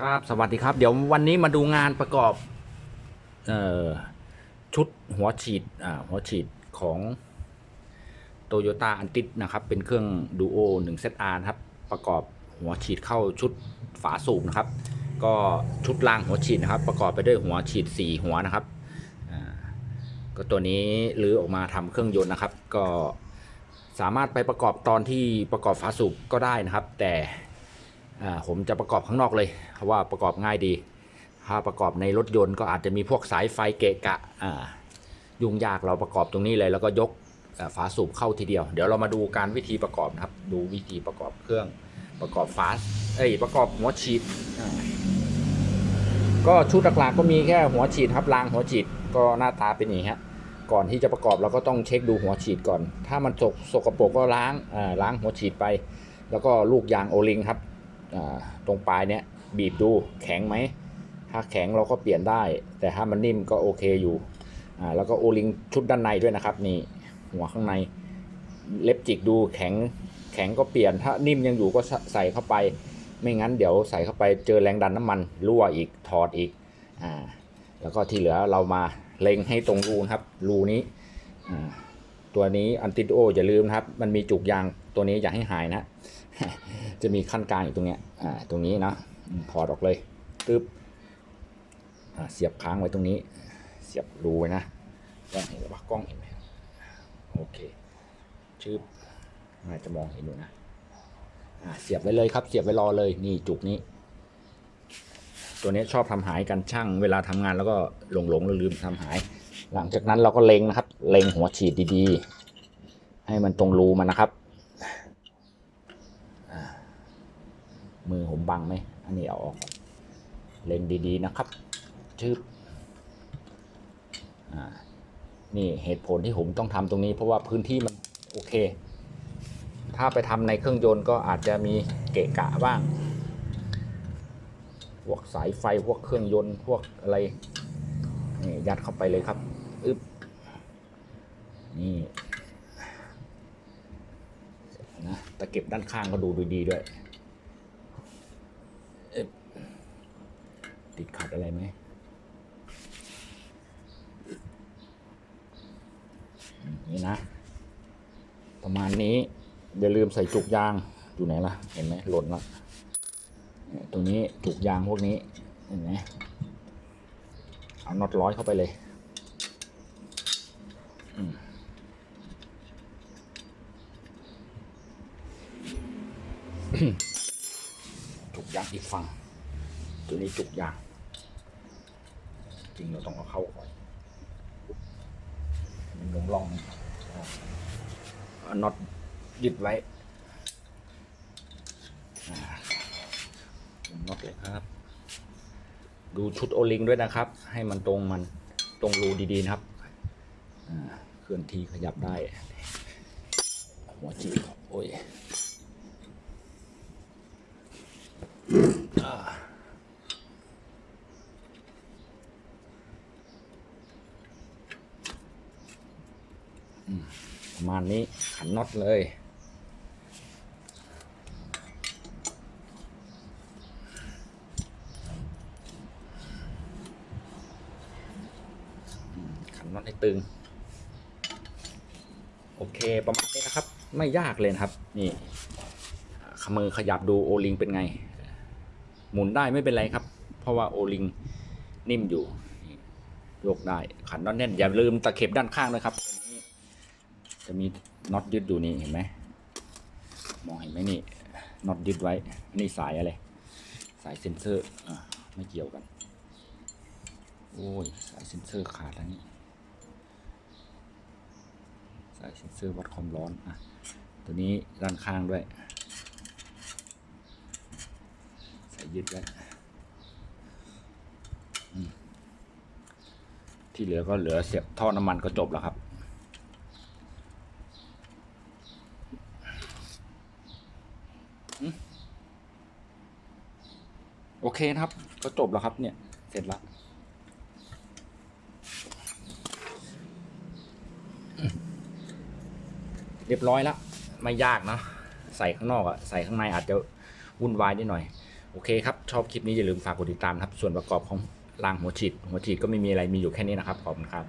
ครับสวัสดีครับ เดี๋ยววันนี้มาดูงานประกอบเอ่อชุดหัวฉีดอ่าหัวฉีดของโตโยต้าอันติดนะครับ เป็นเครื่องดูโอ1 ZR นะครับ ประกอบหัวฉีดเข้าชุดฝาสูบนะครับ ก็ชุดรางหัวฉีดนะครับ ประกอบไปด้วยหัวฉีด4หัวนะครับอ่าก็ตัวนี้รื้อออกมาทำเครื่องยนต์นะครับ ก็สามารถไปประกอบตอนที่ประกอบฝาสูบก็ได้นะครับ แต่ ผมจะประกอบข้างนอกเลยเพราะว่าประกอบง่ายดี ถ้าประกอบในรถยนต์ก็อาจจะมีพวกสายไฟเกะกะอ่ายุ่งยากเราประกอบตรงนี้เลย แล้วก็ยกฝาสูบเข้าทีเดียว เดี๋ยวเรามาดูการวิธีประกอบนะครับ ดูวิธีประกอบเครื่องประกอบฝาเอ้ยประกอบหัวฉีดก็ชุดหลักๆก็มีแค่หัวฉีดครับรางหัวฉีดก็หน้าตาเป็นอย่างนี้ฮะก่อนที่จะประกอบเราก็ต้องเช็คดูหัวฉีดก่อน ถ้ามันสกสกปรกก็ล้างอ่าล้างหัวฉีดไป แล้วก็ลูกยางโอลิงครับ ตรงปลายเนี้ยบีบดูแข็งไหม ถ้าแข็งเราก็เปลี่ยนได้ แต่ถ้ามันนิ่มก็โอเคอยู่อ่าแล้วก็โอลิงชุดด้านในด้วยนะครับนี่หัวข้างในเล็บจิกดูแข็งแข็งก็เปลี่ยนถ้านิ่มยังอยู่ก็ใส่เข้าไป ไม่งั้นเดี๋ยวใส่เข้าไปเจอแรงดันน้ำมันรั่วอีกถอดอีกอ่าแล้วก็ที่เหลือเรามาเล็งให้ตรงรูนะครับรูนี้อ่า ตัวนี้อันติดโออย่าลืมนะครับ มันมีจุกยางตัวนี้อย่าให้หายนะ จะมีขั้นกลางอยู่ตรงเนี้ยอ่าตรงนี้นะถอดออกเลยตึ๊บเสียบค้างไว้ตรงนี้ เสียบรูไว้นะกล้องเห็นหรือเปล่ากล้องเห็นไหมโอเคชืบน่าจจะมองเห็นอยู่นะเสียบไว้เลยครับ เสียบไว้รอเลยนี่จุกนี้ ตัวนี้ชอบทำหายกันช่าง เวลาทำงานแล้วก็หลงหลงลืมๆทำหาย หลังจากนั้นเราก็เล็งนะครับ เล็งหัวฉีดดีๆ ให้มันตรงรูมันนะครับ มือผมบังไหมอันนี้เอาออก เล็งดีๆนะครับชืบอ่านี่เหตุผลที่ผมต้องทำตรงนี้เพราะว่าพื้นที่มันโอเค ถ้าไปทำในเครื่องยนต์ก็อาจจะมีเกะกะบ้าง พวกสายไฟพวกเครื่องยนต์พวกอะไรนี่ยัดเข้าไปเลยครับอึ๊บ นี่นะตะเก็บด้านข้างก็ดูดีด้วย ติดขัดอะไรไหมนี่นะ ประมาณนี้ อย่าลืมใส่จุกยาง อยู่ไหนล่ะ เห็นไหมหล่นละตรงนี้จุกยางพวกนี้ เห็นไหมเอาน็อตร้อยเข้าไปเลย จุกยางอีกฝั่งตัวนี้จุกยางจริงเราต้องเอาเข้าก่อนมันลงร่องน็อตยึดไว้น็อตเลยครับ ดูชุดโอลิงด้วยนะครับ ให้มันตรงมันตรงรูดีๆนะครับเคลื่อนที่ขยับได้ หัวจีโอ้ยอ่า ประมาณนี้ขันน็อตเลยขันน็อตให้ตึง โอเคประมาณนี้นะครับ ไม่ยากเลยนะครับ นี่ขมือขยับดูโอลิงเป็นไง หมุนได้ไม่เป็นไรครับ เพราะว่าโอลิงนิ่มอยู่นี่ยกได้ขันน็อตแน่นอย่าลืมตะเข็บด้านข้างนะครับจะมีน็อตยึดอยู่นี่เห็นไหมมองเห็นไหมนี่น็อตยึดไว้นี่สายอะไรสายเซ็นเซอร์อะไม่เกี่ยวกันโอ้ยสายเซ็นเซอร์ขาดแล้วนี่สายเซ็นเซอร์วัดความร้อนอะตัวนี้ด้านข้างด้วยสา ยึดไว้ที่เหลือก็เหลือเสียบท่อน้ำมันก็จบแล้วครับ โอเคนะครับ ก็จบแล้วครับเนี่ย เสร็จแล้วเรียบร้อยแล้วไม่ยากนะ ใส่ข้างนอกอะใส่ข้างในอาจจะวุ่นวายนิดหน่อย โอเคครับ ชอบคลิปนี้อย่าลืมฝากกดติดตามครับ ส่วนประกอบของรางหัวฉีดหัวฉีดก็ไม่มีอะไรมีอยู่แค่นี้นะครับ ขอบคุณครับ